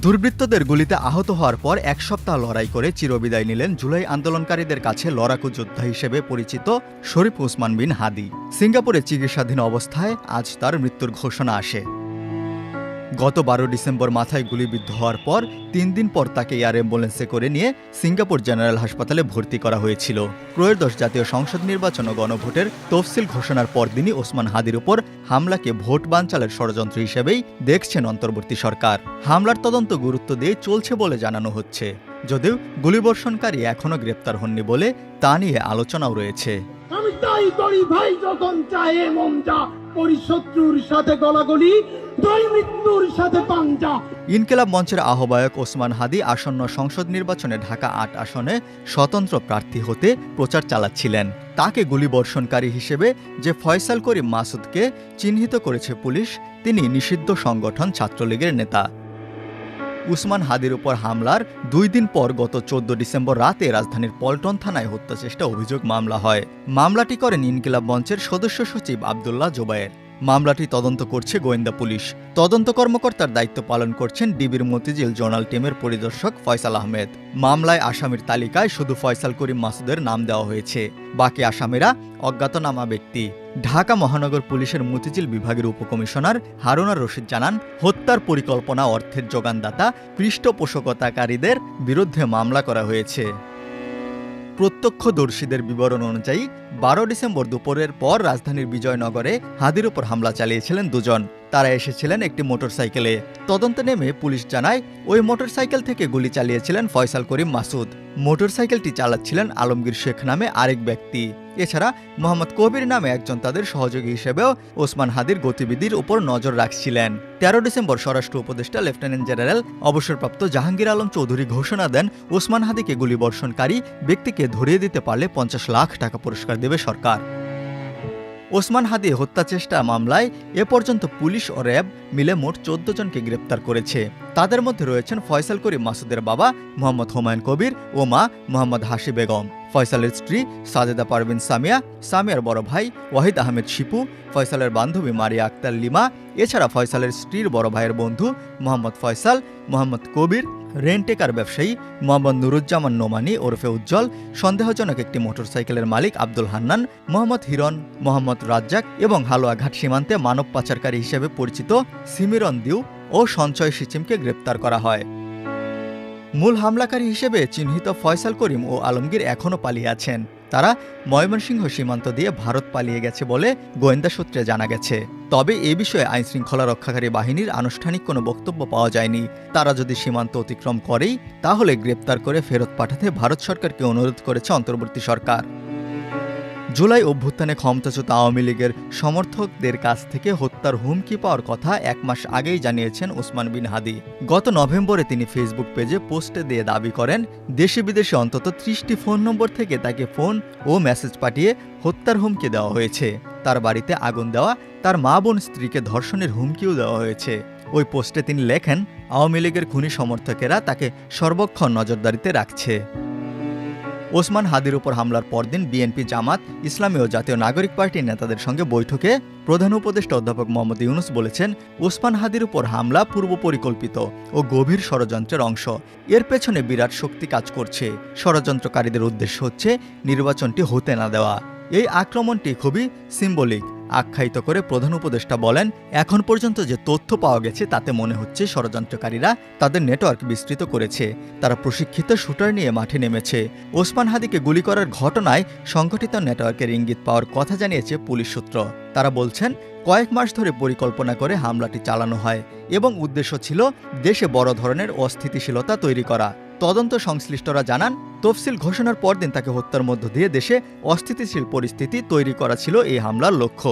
দুর্বৃত্তদের গুলিতে আহত হওয়ার পর এক সপ্তাহ লড়াই করে চিরবিদায় নিলেন জুলাই আন্দোলনকারীদের কাছে লড়াকু যোদ্ধা হিসেবে পরিচিত শরীফ ওসমান বিন হাদি। সিঙ্গাপুরে চিকিৎসাধীন অবস্থায় আজ তার মৃত্যুর ঘোষণা আসে। গত বারো ডিসেম্বর মাথায় গুলিবিদ্ধ হওয়ার পর তিন দিন পর তাকে এয়ার অ্যাম্বুলেন্সে করে নিয়ে সিঙ্গাপুর জেনারেল হাসপাতালে ভর্তি করা হয়েছিল। ত্রয়োদশ জাতীয় সংসদ নির্বাচন ও গণভোটের তফসিল ঘোষণার পরদিনই ওসমান হাদির উপর হামলাকে ভোট বানচালের ষড়যন্ত্র হিসেবেই দেখছেন অন্তর্বর্তী সরকার। হামলার তদন্ত গুরুত্ব দিয়ে চলছে বলে জানানো হচ্ছে। যদিও গুলিবর্ষণকারী এখনও গ্রেপ্তার হননি বলে তা নিয়ে আলোচনাও রয়েছে। আমি তাই করি ভাই, যখন মন ইনকেলাব মঞ্চের আহ্বায়ক ওসমান হাদি আসন্ন সংসদ নির্বাচনে ঢাকা আট আসনে স্বতন্ত্র প্রার্থী হতে প্রচার চালাচ্ছিলেন। তাকে গুলিবর্ষণকারী হিসেবে যে ফয়সাল করিম মাসুদকে চিহ্নিত করেছে পুলিশ, তিনি নিষিদ্ধ সংগঠন ছাত্রলীগের নেতা। উসমান হাদির উপর হামলার দুই দিন পর গত চোদ্দ ডিসেম্বর রাতে রাজধানীর পল্টন থানায় হত্যাচেষ্টা অভিযোগ মামলা হয়। মামলাটি করেন ইনকিলাব মঞ্চের সদস্য সচিব আবদুল্লাহ জোবায়ের। মামলাটি তদন্ত করছে গোয়েন্দা পুলিশ। তদন্ত কর্মকর্তার দায়িত্ব পালন করছেন ডিবির মতিঝিল জোনাল টিমের পরিদর্শক ফয়সাল আহমেদ। মামলায় আসামির তালিকায় শুধু ফয়সাল করিম মাসুদের নাম দেওয়া হয়েছে। বাকি আসামিরা অজ্ঞাতনামা ব্যক্তি। ঢাকা মহানগর পুলিশের মতিঝিল বিভাগের উপকমিশনার হারুনার রশিদ জানান, হত্যার পরিকল্পনা অর্থের যোগানদাতা পৃষ্ঠপোষকতাকারীদের বিরুদ্ধে মামলা করা হয়েছে। প্রত্যক্ষদর্শীদের বিবরণ অনুযায়ী বারো ডিসেম্বর দুপুরের পর রাজধানীর বিজয়নগরে হাদির উপর হামলা চালিয়েছিলেন দুজন। তারা এসেছিলেন একটি মোটরসাইকেলে। তদন্তে নেমে পুলিশ জানায়, ওই মোটরসাইকেল থেকে গুলি চালিয়েছিলেন ফয়সাল করিম মাসুদ। মোটরসাইকেলটি চালাচ্ছিলেন আলমগীর শেখ নামে আরেক ব্যক্তি। এছাড়া মোহাম্মদ কবির নামে একজন তাদের সহযোগী হিসেবেও ওসমান হাদির গতিবিধির উপর নজর রাখছিলেন। তেরো ডিসেম্বর স্বরাষ্ট্র উপদেষ্টা লেফটেন্যান্ট জেনারেল অবসরপ্রাপ্ত জাহাঙ্গীর আলম চৌধুরী ঘোষণা দেন, ওসমান হাদিকে গুলিবর্ষণকারী ব্যক্তিকে ধরিয়ে দিতে পারলে পঞ্চাশ লাখ টাকা পুরস্কার দেবে সরকার। ওসমান হাদি হত্যা চেষ্টা মামলায় এ পর্যন্ত পুলিশ ও র্যাব মিলে মোট চোদ্দ জনকে গ্রেপ্তার করেছে। তাদের মধ্যে রয়েছেন ফয়সাল করিম মাসুদের বাবা, মোহাম্মদ হুমায়ুন কবির ও মা মোহাম্মদ হাসি বেগম। ফয়সালের স্ত্রী সাজেদা পারভিন সামিয়া, সামিয়ার বড় ভাই ওয়াহিদ আহমেদ শিপু, ফয়সালের বান্ধবী মারিয়া আক্তার লিমা, এছাড়া ফয়সালের স্ত্রীর বড় ভাইয়ের বন্ধু Mohammad Faisal, Mohammad Kabir, rent a car ব্যবসায়ী মোহাম্মদ নুরুজ্জামান নোমানি ওরফে উজ্জ্বল, সন্দেহজনক একটি মোটরসাইকেলের মালিক আব্দুল হান্নান, মোহাম্মদ হিরন মোহাম্মদ রাজ্জাক এবং হালুয়াঘাট সীমান্তে মানব পাচারকারী হিসেবে পরিচিত সিমিরন দিউ ও সঞ্চয় সিচিমকে গ্রেপ্তার করা হয়। মূল হামলাকারী হিসেবে চিহ্নিত ফয়সাল করিম ও আলমগীর এখনও পালিয়ে আছেন। তারা ময়মনসিংহ সীমান্ত দিয়ে ভারত পালিয়ে গেছে বলে গোয়েন্দা সূত্রে জানা গেছে। তবে এ বিষয়ে আইনশৃঙ্খলা রক্ষাকারী বাহিনীর আনুষ্ঠানিক কোনো বক্তব্য পাওয়া যায়নি। তারা যদি সীমান্ত অতিক্রম করেই, তাহলে গ্রেপ্তার করে ফেরত পাঠাতে ভারত সরকারকে অনুরোধ করেছে অন্তর্বর্তী সরকার। জুলাই অভ্যুত্থানে ক্ষমতাচ্যুত আওয়ামী লীগের সমর্থকদের কাছ থেকে হত্যার হুমকি পাওয়ার কথা এক মাস আগেই জানিয়েছেন ওসমান বিন হাদি। গত নভেম্বরে তিনি ফেসবুক পেজে পোস্টে দিয়ে দাবি করেন, দেশে বিদেশে অন্তত ত্রিশটি ফোন নম্বর থেকে তাকে ফোন ও মেসেজ পাঠিয়ে হত্যার হুমকি দেওয়া হয়েছে। তার বাড়িতে আগুন দেওয়া, তার মা বোন স্ত্রীকে ধর্ষণের হুমকিও দেওয়া হয়েছে। ওই পোস্টে তিনি লেখেন, আওয়ামী লীগের খুনি সমর্থকেরা তাকে সর্বক্ষণ নজরদারিতে রাখছে। ওসমান হাদির উপর হামলার পরদিন বিএনপি জামাত, ইসলামী ও জাতীয় নাগরিক পার্টির নেতাদের সঙ্গে বৈঠকে প্রধান উপদেষ্টা অধ্যাপক মোহাম্মদ ইউনুস বলেছেন, ওসমান হাদির উপর হামলা পূর্ব পরিকল্পিত ও গভীর ষড়যন্ত্রের অংশ। এর পেছনে বিরাট শক্তি কাজ করছে। ষড়যন্ত্রকারীদের উদ্দেশ্য হচ্ছে নির্বাচনটি হতে না দেওয়া। এই আক্রমণটি খুবই সিম্বলিক আখ্যায়িত করে প্রধান উপদেষ্টা বলেন, এখন পর্যন্ত যে তথ্য পাওয়া গেছে তাতে মনে হচ্ছে ষড়যন্ত্রকারীরা তাদের নেটওয়ার্ক বিস্তৃত করেছে। তারা প্রশিক্ষিত শুটার নিয়ে মাঠে নেমেছে। ওসমান হাদিকে গুলি করার ঘটনায় সংগঠিত নেটওয়ার্কের ইঙ্গিত পাওয়ার কথা জানিয়েছে পুলিশ সূত্র। তারা বলছেন, কয়েক মাস ধরে পরিকল্পনা করে হামলাটি চালানো হয় এবং উদ্দেশ্য ছিল দেশে বড় ধরনের অস্থিতিশীলতা তৈরি করা। তদন্ত সংশ্লিষ্টরা জানান তফসিল ঘোষণার পরদিন তাকে হত্যার মধ্য দিয়ে দেশে অস্থিতিশীল পরিস্থিতি তৈরি করা ছিল এই হামলার লক্ষ্য।